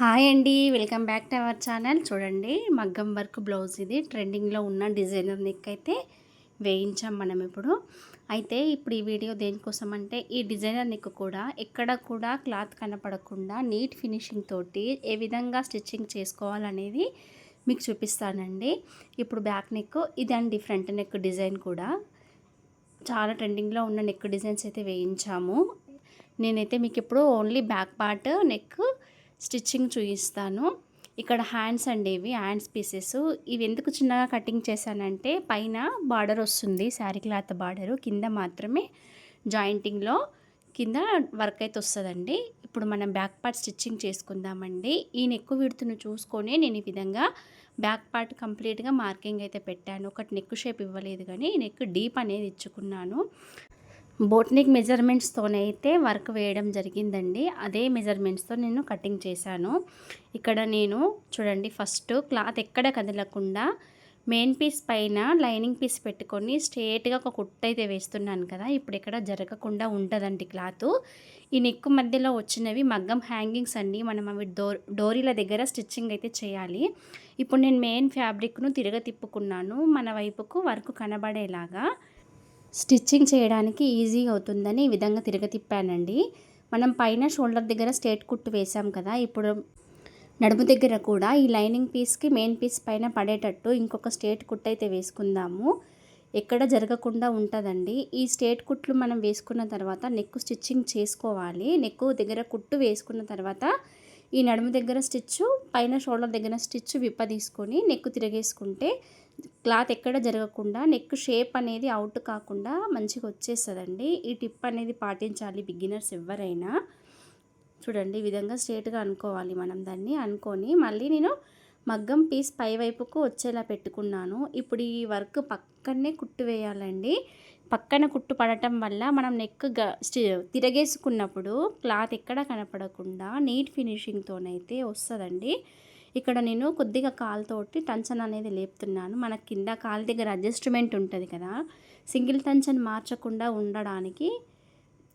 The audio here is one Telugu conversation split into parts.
హాయ్ అండి welcome back to our channel. చూడండి మగ్గం వర్క్ బ్లౌజ్ ఇది. ట్రెండింగ్లో ఉన్న డిజైనర్ నెక్ అయితే వేయించాం మనం ఇప్పుడు. అయితే ఇప్పుడు ఈ వీడియో దేనికోసం అంటే ఈ డిజైనర్ నెక్ కూడా ఎక్కడ కూడా క్లాత్ కనపడకుండా నీట్ ఫినిషింగ్ తోటి ఏ విధంగా స్టిచ్చింగ్ చేసుకోవాలనేది మీకు చూపిస్తానండి. ఇప్పుడు బ్యాక్ నెక్ ఇదండి ఫ్రంట్ నెక్ డిజైన్ కూడా. చాలా ట్రెండింగ్లో ఉన్న నెక్ డిజైన్స్ అయితే వేయించాము. నేనైతే మీకు ఇప్పుడు only back part neck stitching చూపిస్తాను ఇక్కడ హ్యాండ్స్ అండి ఇవి హ్యాండ్స్ పీసెస్. ఇవి ఎందుకు చిన్నగా కటింగ్ చేశానంటే పైన బార్డర్ వస్తుంది శారీ క్లాత్ బార్డరు. కింద మాత్రమే జాయింటింగ్లో కింద వర్క్ అయితే వస్తుందండి. ఇప్పుడు మనం బ్యాక్ పార్ట్ స్టిచ్చింగ్ చేసుకుందామండి. ఈ నెక్ విడుతును చూసుకొని నేను ఈ విధంగా బ్యాక్ పార్ట్ కంప్లీట్గా మార్కింగ్ అయితే పెట్టాను. ఒకటి నెక్ షేప్ ఇవ్వలేదు కానీ నెక్ డీప్ అనేది ఇచ్చుకున్నాను. బోట్నిక్ మెజర్మెంట్స్తోనైతే వర్క్ వేయడం జరిగిందండి. అదే మెజర్మెంట్స్తో నేను కటింగ్ చేశాను. ఇక్కడ నేను చూడండి ఫస్ట్ క్లాత్ ఎక్కడ కదలకుండా మెయిన్ పీస్ పైన లైనింగ్ పీస్ పెట్టుకొని స్ట్రేట్గా ఒక కుట్ట అయితే వేస్తున్నాను కదా ఇప్పుడు ఇక్కడ జరగకుండా ఉంటుందండి క్లాత్. ఈ నెక్ మధ్యలో వచ్చినవి మగ్గం హ్యాంగింగ్స్ అండి మనం అవి డోర్ డోరీల దగ్గర స్టిచ్చింగ్ అయితే చేయాలి. ఇప్పుడు నేను మెయిన్ ఫ్యాబ్రిక్ను తిరగ తిప్పుకున్నాను మన వైపుకు వర్క్ కనబడేలాగా స్టిచ్చింగ్ చేయడానికి ఈజీ అవుతుందని ఈ విధంగా తిరగతిప్పానండి మనం పైన షోల్డర్ దగ్గర స్టేట్ కుట్టు వేసాం కదా ఇప్పుడు నడుము దగ్గర కూడా ఈ లైనింగ్ పీస్కి మెయిన్ పీస్ పైన పడేటట్టు ఇంకొక స్టేట్ కుట్టు అయితే వేసుకుందాము. ఎక్కడ జరగకుండా ఉంటుందండి. ఈ స్టేట్ కుట్లు మనం వేసుకున్న తర్వాత నెక్ స్టిచ్చింగ్ చేసుకోవాలి. నెక్ దగ్గర కుట్టు వేసుకున్న తర్వాత ఈ నడుము దగ్గర స్టిచ్చు పైన షోల్డర్ దగ్గర స్టిచ్ విప్ప తీసుకొని నెక్ తిరగేసుకుంటే క్లాత్ ఎక్కడ జరగకుండా నెక్ షేప్ అనేది అవుట్ కాకుండా మంచిగా వచ్చేస్తుందండి. ఈ టిప్ అనేది పాటించాలి బిగినర్స్ ఎవరైనా. చూడండి ఈ విధంగా స్ట్రేట్గా అనుకోవాలి మనం దాన్ని. అనుకొని మళ్ళీ నేను మగ్గం పీస్ పై వైపుకు వచ్చేలా పెట్టుకున్నాను. ఇప్పుడు ఈ వర్క్ పక్కనే కుట్టు వేయాలండి. పక్కన కుట్టు పడటం వల్ల మనం నెక్ తిరగేసుకున్నప్పుడు క్లాత్ ఎక్కడ కనపడకుండా నీట్ ఫినిషింగ్తోనైతే వస్తుందండి. ఇక్కడ నేను కొద్దిగా కాలుతోటి టంచన్ అనేది లేపుతున్నాను. మన కింద కాలు దగ్గర అడ్జస్ట్మెంట్ ఉంటుంది కదా. సింగిల్ టంచన్ మార్చకుండా ఉండడానికి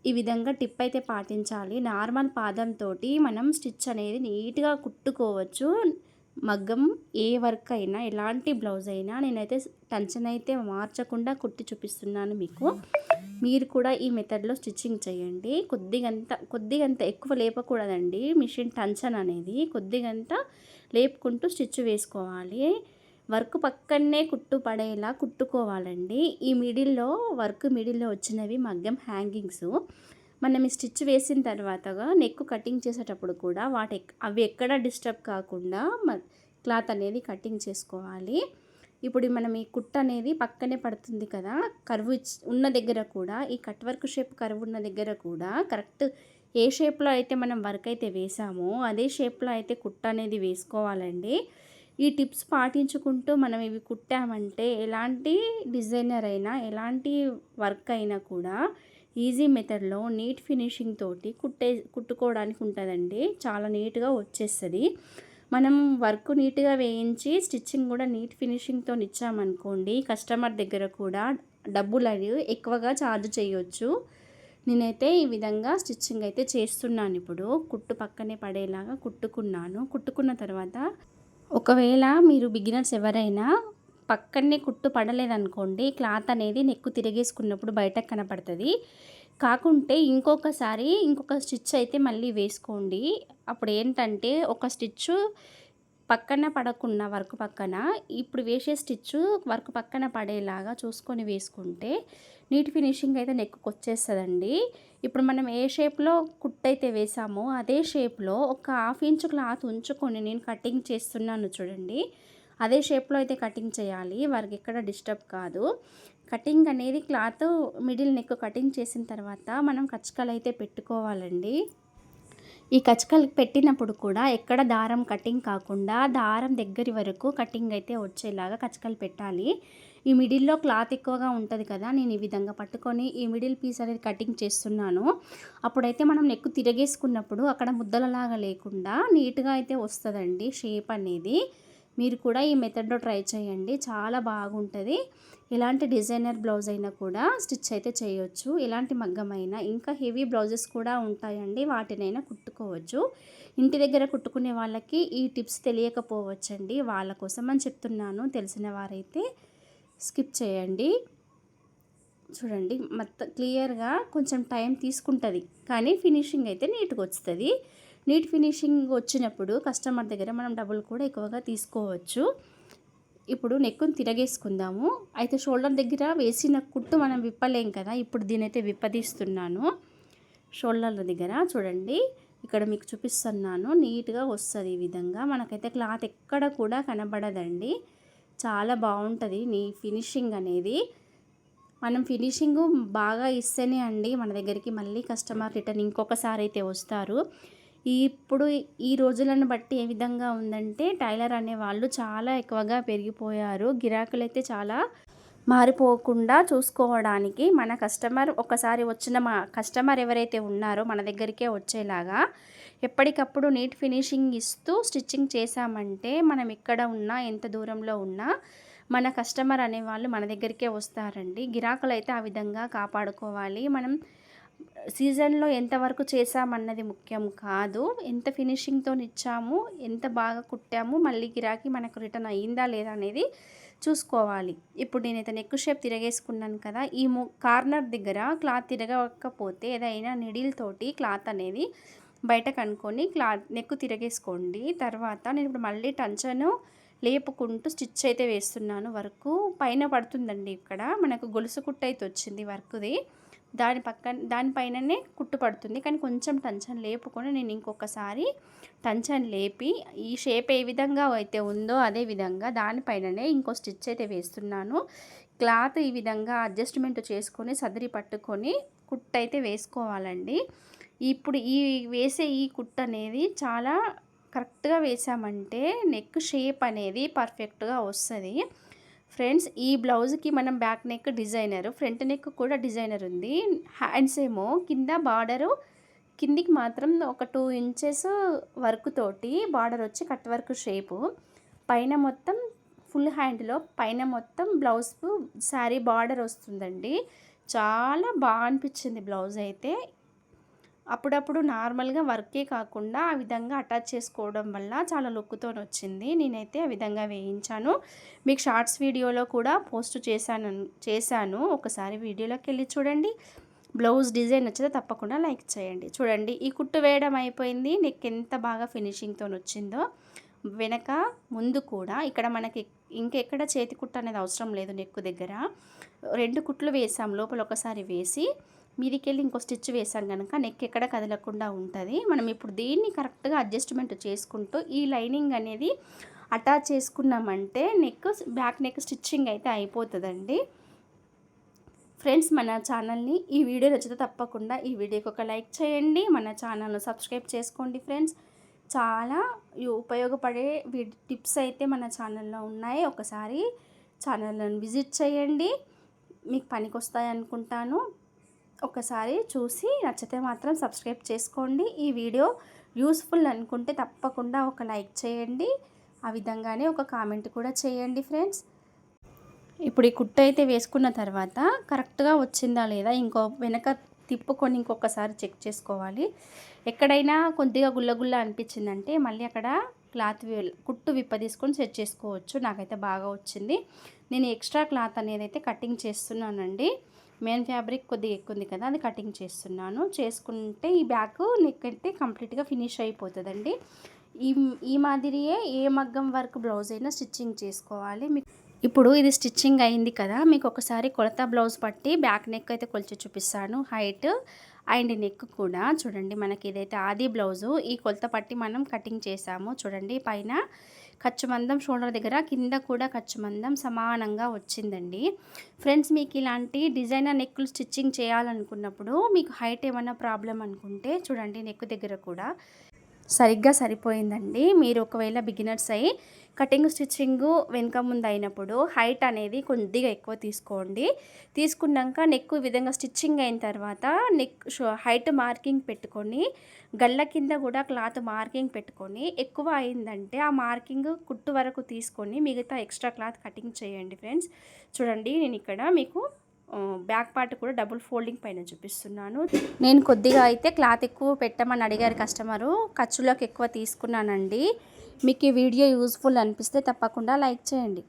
ఈ విధంగా టిప్ అయితే పాటించాలి. నార్మల్ పాదంతో మనం స్టిచ్ అనేది నీట్గా కుట్టుకోవచ్చు. మగ్గం ఏ వర్క్ అయినా ఎలాంటి బ్లౌజ్ అయినా నేనైతే టంచన్ అయితే మార్చకుండా కుట్టి చూపిస్తున్నాను మీకు. మీరు కూడా ఈ మెథడ్లో స్టిచ్చింగ్ చేయండి. కొద్దిగంత కొద్దిగంత ఎక్కువ లేపకూడదండి. మిషన్ టంచన్ అనేది కొద్దిగంత లేపుకుంటూ స్టిచ్ వేసుకోవాలి. వర్క్ పక్కనే కుట్టు పడేలా కుట్టుకోవాలండి. ఈ మిడిల్లో వర్క్ మిడిల్లో వచ్చినవి మగ్గం హ్యాంగింగ్స్. మనం ఈ స్టిచ్ వేసిన తర్వాతగా నెక్ కటింగ్ చేసేటప్పుడు కూడా వాటి అవి ఎక్కడ డిస్టర్బ్ కాకుండా క్లాత్ అనేది కటింగ్ చేసుకోవాలి. ఇప్పుడు మనం ఈ కుట్ అనేది పక్కనే పడుతుంది కదా కర్వ్ ఉన్న దగ్గర కూడా ఈ కట్ వర్క్ షేప్ కర్వ్ ఉన్న దగ్గర కూడా కరెక్ట్ ఏ షేప్లో అయితే మనం వర్క్ అయితే వేసామో అదే షేప్లో అయితే కుట్ట అనేది వేసుకోవాలండి. ఈ టిప్స్ పాటించుకుంటూ మనం ఇవి కుట్టామంటే ఎలాంటి డిజైనర్ అయినా ఎలాంటి వర్క్ అయినా కూడా ఈజీ మెథడ్లో నీట్ ఫినిషింగ్ తోటి కుట్టే కుట్టుకోవడానికి ఉంటుందండి. చాలా నీట్గా వచ్చేస్తుంది. మనం వర్క్ నీట్గా వేయించి స్టిచ్చింగ్ కూడా నీట్ ఫినిషింగ్తో ఇచ్చామనుకోండి కస్టమర్ దగ్గర కూడా డబ్బులు అనేవి ఎక్కువగా ఛార్జ్ చేయొచ్చు. నేనైతే ఈ విధంగా స్టిచ్చింగ్ అయితే చేస్తున్నాను ఇప్పుడు. కుట్టు పక్కనే పడేలాగా కుట్టుకున్నాను. కుట్టుకున్న తర్వాత ఒకవేళ మీరు బిగినర్స్ ఎవరైనా పక్కనే కుట్టు పడలేదనుకోండి క్లాత్ అనేది నెక్కు తిరిగేసుకున్నప్పుడు బయటకు కనపడుతుంది. కాకుంటే ఇంకొకసారి ఇంకొక స్టిచ్ అయితే మళ్ళీ వేసుకోండి. అప్పుడు ఏంటంటే ఒక స్టిచ్ పక్కన పడకుండా వర్క్ పక్కన ఇప్పుడు వేసే స్టిచ్ వర్క్ పక్కన పడేలాగా చూసుకొని వేసుకుంటే నీట్ ఫినిషింగ్ అయితే నెక్కు వచ్చేస్తుందండి. ఇప్పుడు మనం ఏ షేప్లో కుట్ అయితే వేసామో అదే షేప్లో ఒక హాఫ్ ఇంచ్ క్లాత్ ఉంచుకొని నేను కటింగ్ చేస్తున్నాను చూడండి. అదే షేప్లో అయితే కటింగ్ చేయాలి వారికి ఎక్కడ డిస్టర్బ్ కాదు. కటింగ్ అనేది క్లాత్ మిడిల్ నెక్ కటింగ్ చేసిన తర్వాత మనం కచ్చకలు అయితే పెట్టుకోవాలండి. ఈ కచ్చకలు పెట్టినప్పుడు కూడా ఎక్కడ దారం కటింగ్ కాకుండా దారం దగ్గరి వరకు కటింగ్ అయితే వచ్చేలాగా కచ్చకలు పెట్టాలి. ఈ మిడిల్లో క్లాత్ ఎక్కువగా ఉంటుంది కదా నేను ఈ విధంగా పట్టుకొని ఈ మిడిల్ పీస్ అనేది కటింగ్ చేస్తున్నాను. అప్పుడైతే మనం నెక్కు తిరగేసుకున్నప్పుడు అక్కడ ముద్దలలాగా లేకుండా నీట్గా అయితే వస్తుందండి షేప్ అనేది. మీరు కూడా ఈ మెథడ్లో ట్రై చేయండి. చాలా బాగుంటుంది. ఎలాంటి డిజైనర్ బ్లౌజ్ అయినా కూడా స్టిచ్ అయితే చేయొచ్చు. ఎలాంటి మగ్గమైనా ఇంకా హెవీ బ్లౌజెస్ కూడా ఉంటాయండి. వాటినైనా కుట్టుకోవచ్చు. ఇంటి దగ్గర కుట్టుకునే వాళ్ళకి ఈ టిప్స్ తెలియకపోవచ్చండి. వాళ్ళ కోసం అని చెప్తున్నాను. తెలిసిన వారైతే స్కిప్ చేయండి. చూడండి మొత్తం క్లియర్గా కొంచెం టైం తీసుకుంటుంది. కానీ ఫినిషింగ్ అయితే నీట్గా వస్తుంది. నీట్ ఫినిషింగ్ వచ్చినప్పుడు కస్టమర్ దగ్గర మనం డబ్బులు కూడా ఎక్కువగా తీసుకోవచ్చు. ఇప్పుడు నెక్కును తిరగేసుకుందాము. అయితే షోల్డర్ దగ్గర వేసిన కుట్టు మనం విప్పలేం కదా ఇప్పుడు దీనైతే విప్పదీస్తున్నాను. షోల్డర్ల దగ్గర చూడండి ఇక్కడ మీకు చూపిస్తున్నాను నీట్గా వస్తుంది ఈ విధంగా. మనకైతే క్లాత్ ఎక్కడ కూడా కనబడదండి. చాలా బాగుంటుంది నీ ఫినిషింగ్ అనేది. మనం ఫినిషింగ్ బాగా ఇస్తేనే అండి మన దగ్గరికి మళ్ళీ కస్టమర్ రిటర్న్ ఇంకొకసారి అయితే వస్తారు. ఇప్పుడు ఈ రోజులను బట్టి ఏ విధంగా ఉందంటే టైలర్ అనే వాళ్ళు చాలా ఎక్కువగా పెరిగిపోయారు. గిరాకులు అయితే చాలా మారిపోకుండా చూసుకోవడానికి మన కస్టమర్ ఒకసారి వచ్చిన మా కస్టమర్ ఎవరైతే ఉన్నారో మన దగ్గరికే వచ్చేలాగా ఎప్పటికప్పుడు నీట్ ఫినిషింగ్ ఇస్తూ స్టిచ్చింగ్ చేశామంటే మనం ఎక్కడ ఉన్నా ఎంత దూరంలో ఉన్నా మన కస్టమర్ అనేవాళ్ళు మన దగ్గరికే వస్తారండి. గిరాకులు అయితే ఆ విధంగా కాపాడుకోవాలి. మనం సీజన్లో ఎంతవరకు చేసామన్నది ముఖ్యం కాదు. ఎంత ఫినిషింగ్తో ఇచ్చాము ఎంత బాగా కుట్టాము మళ్ళీ గిరాకీ మనకు రిటర్న్ అయ్యిందా లేదా అనేది చూసుకోవాలి. ఇప్పుడు నేనైతే నెక్ షేప్ తిరగేసుకున్నాను కదా ఈ కార్నర్ దగ్గర క్లాత్ తిరగకపోతే ఏదైనా నిడిల్తోటి క్లాత్ అనేది బయట కనుక్కొని క్లాత్ నెక్ తిరగేసుకోండి. తర్వాత నేను ఇప్పుడు మళ్ళీ టంచను లేపుకుంటూ స్టిచ్ అయితే వేస్తున్నాను వర్క్. పైన పడుతుందండి ఇక్కడ మనకు గొలుసు కుట్ట అయితే వచ్చింది వర్క్ది. దాని పక్కన దానిపైననే కుట్టు పడుతుంది. కానీ కొంచెం టంచన్ లేపుకొని నేను ఇంకొకసారి టంచన్ లేపి ఈ షేప్ ఏ విధంగా అయితే ఉందో అదే విధంగా దానిపైననే ఇంకో స్టిచ్ అయితే వేస్తున్నాను. క్లాత్ ఈ విధంగా అడ్జస్ట్మెంట్ చేసుకొని సదిరి పట్టుకొని కుట్టు అయితే వేసుకోవాలండి. ఇప్పుడు ఈ వేసే ఈ కుట్టు అనేది చాలా కరెక్ట్గా వేసామంటే నెక్ షేప్ అనేది పర్ఫెక్ట్గా వస్తుంది. ఫ్రెండ్స్ ఈ బ్లౌజ్కి మనం back neck designer front neck కూడా డిజైనర్ ఉంది. హ్యాండ్స్ ఏమో కింద బార్డరు కిందికి మాత్రం ఒక టూ ఇంచెస్ వర్క్ తోటి బార్డర్ వచ్చి కట్ వర్క్ షేపు. పైన మొత్తం ఫుల్ హ్యాండ్లో పైన మొత్తం బ్లౌజ్ శారీ బార్డర్ వస్తుందండి. చాలా బాగా అనిపించింది బ్లౌజ్ అయితే. అప్పుడప్పుడు నార్మల్గా వర్కే కాకుండా ఆ విధంగా అటాచ్ చేసుకోవడం వల్ల చాలా లుక్తో వచ్చింది నేనైతే ఆ విధంగా వేయించాను. మీకు షార్ట్స్ వీడియోలో కూడా పోస్ట్ చేశాను చేశాను. ఒకసారి వీడియోలోకి వెళ్ళి చూడండి. బ్లౌజ్ డిజైన్ వచ్చితే తప్పకుండా లైక్ చేయండి. చూడండి ఈ కుట్టు వేయడం అయిపోయింది. నెక్ ఎంత బాగా ఫినిషింగ్తో వచ్చిందో వెనక ముందు కూడా ఇక్కడ మనకి ఇంకెక్కడ చేతి కుట్టు అనేది అవసరం లేదు నెక్కు దగ్గర. రెండు కుట్లు వేసాం లోపల ఒకసారి వేసి మీదికెళ్ళి ఇంకో స్టిచ్ వేసాం కనుక నెక్ ఎక్కడ కదలకుండా ఉంటుంది. మనం ఇప్పుడు దీన్ని కరెక్ట్గా అడ్జస్ట్మెంట్ చేసుకుంటూ ఈ లైనింగ్ అనేది అటాచ్ చేసుకున్నామంటే నెక్ బ్యాక్ నెక్ స్టిచ్చింగ్ అయితే అయిపోతుందండి. ఫ్రెండ్స్ మన ఛానల్ని ఈ వీడియో నచ్చితే తప్పకుండా ఈ వీడియోకి ఒక లైక్ చేయండి. మన ఛానల్ను సబ్స్క్రైబ్ చేసుకోండి ఫ్రెండ్స్. చాలా ఉపయోగపడే టిప్స్ అయితే మన ఛానల్లో ఉన్నాయి. ఒకసారి ఛానల్ను విజిట్ చేయండి. మీకు పనికి అనుకుంటాను ఒకసారి చూసి నచ్చితే మాత్రం సబ్స్క్రైబ్ చేసుకోండి. ఈ వీడియో యూస్ఫుల్ అనుకుంటే తప్పకుండా ఒక లైక్ చేయండి. ఆ విధంగానే ఒక కామెంట్ కూడా చేయండి ఫ్రెండ్స్. ఇప్పుడు ఈ కుట్ట అయితే వేసుకున్న తర్వాత కరెక్ట్గా వచ్చిందా లేదా ఇంకో వెనక తిప్పుకొని ఇంకొకసారి చెక్ చేసుకోవాలి. ఎక్కడైనా కొద్దిగా గుల్లగుల్ల అనిపించిందంటే మళ్ళీ అక్కడ క్లాత్ కుట్టు విప్ప తీసుకొని సెట్ చేసుకోవచ్చు. నాకైతే బాగా వచ్చింది. నేను ఎక్స్ట్రా క్లాత్ అనేది అయితే కటింగ్ చేస్తున్నానండి. మెయిన్ ఫ్యాబ్రిక్ కొద్దిగా ఎక్కువ ఉంది కదా అది కటింగ్ చేస్తున్నాను. చేసుకుంటే ఈ బ్యాగ్ నెక్ అయితే కంప్లీట్గా ఫినిష్ అయిపోతుందండి. ఈ ఈ మాదిరియే ఏ మగ్గం వర్క్ బ్లౌజ్ అయినా స్టిచ్చింగ్ చేసుకోవాలి. మీకు ఇప్పుడు ఇది స్టిచ్చింగ్ అయింది కదా మీకు ఒకసారి కొలత బ్లౌజ్ పట్టి బ్యాక్ నెక్ అయితే కొలిచి చూపిస్తాను. హైట్ అండ్ నెక్ కూడా చూడండి మనకి ఇదైతే ఆది బ్లౌజు ఈ కొలత పట్టి మనం కటింగ్ చేసాము. చూడండి పైన ఖర్చుమందం షోల్డర్ దగ్గర కింద కూడా ఖర్చుమందం సమానంగా వచ్చిందండి. ఫ్రెండ్స్ మీకు ఇలాంటి డిజైనర్ నెక్కులు స్టిచ్చింగ్ చేయాలనుకున్నప్పుడు మీకు హైట్ ఏమైనా ప్రాబ్లం అనుకుంటే చూడండి నెక్ దగ్గర కూడా. సరిగ్గా సరిపోయిందండి. మీరు ఒకవేళ బిగినర్స్ అయ్యి కటింగ్ స్టిచ్చింగ్ వెనుక ముందు అయినప్పుడు హైట్ అనేది కొద్దిగా ఎక్కువ తీసుకోండి. తీసుకున్నాక నెక్ విధంగా స్టిచ్చింగ్ అయిన తర్వాత నెక్ హైట్ మార్కింగ్ పెట్టుకొని గళ్ళ కింద కూడా క్లాత్ మార్కింగ్ పెట్టుకొని ఎక్కువ అయిందంటే ఆ మార్కింగ్ కుట్టు వరకు తీసుకొని మిగతా ఎక్స్ట్రా క్లాత్ కటింగ్ చేయండి ఫ్రెండ్స్. చూడండి నేను ఇక్కడ మీకు బ్యాక్ పార్ట్ కూడా డబుల్ ఫోల్డింగ్ పైన చూపిస్తున్నాను. నేను కొద్దిగా అయితే క్లాత్ ఎక్కువ పెట్టమని అడిగారు కస్టమరు. ఖర్చులకు ఎక్కువ తీసుకున్నానండి. మీకు ఈ వీడియో యూస్ఫుల్ అనిపిస్తే తప్పకుండా లైక్ చేయండి.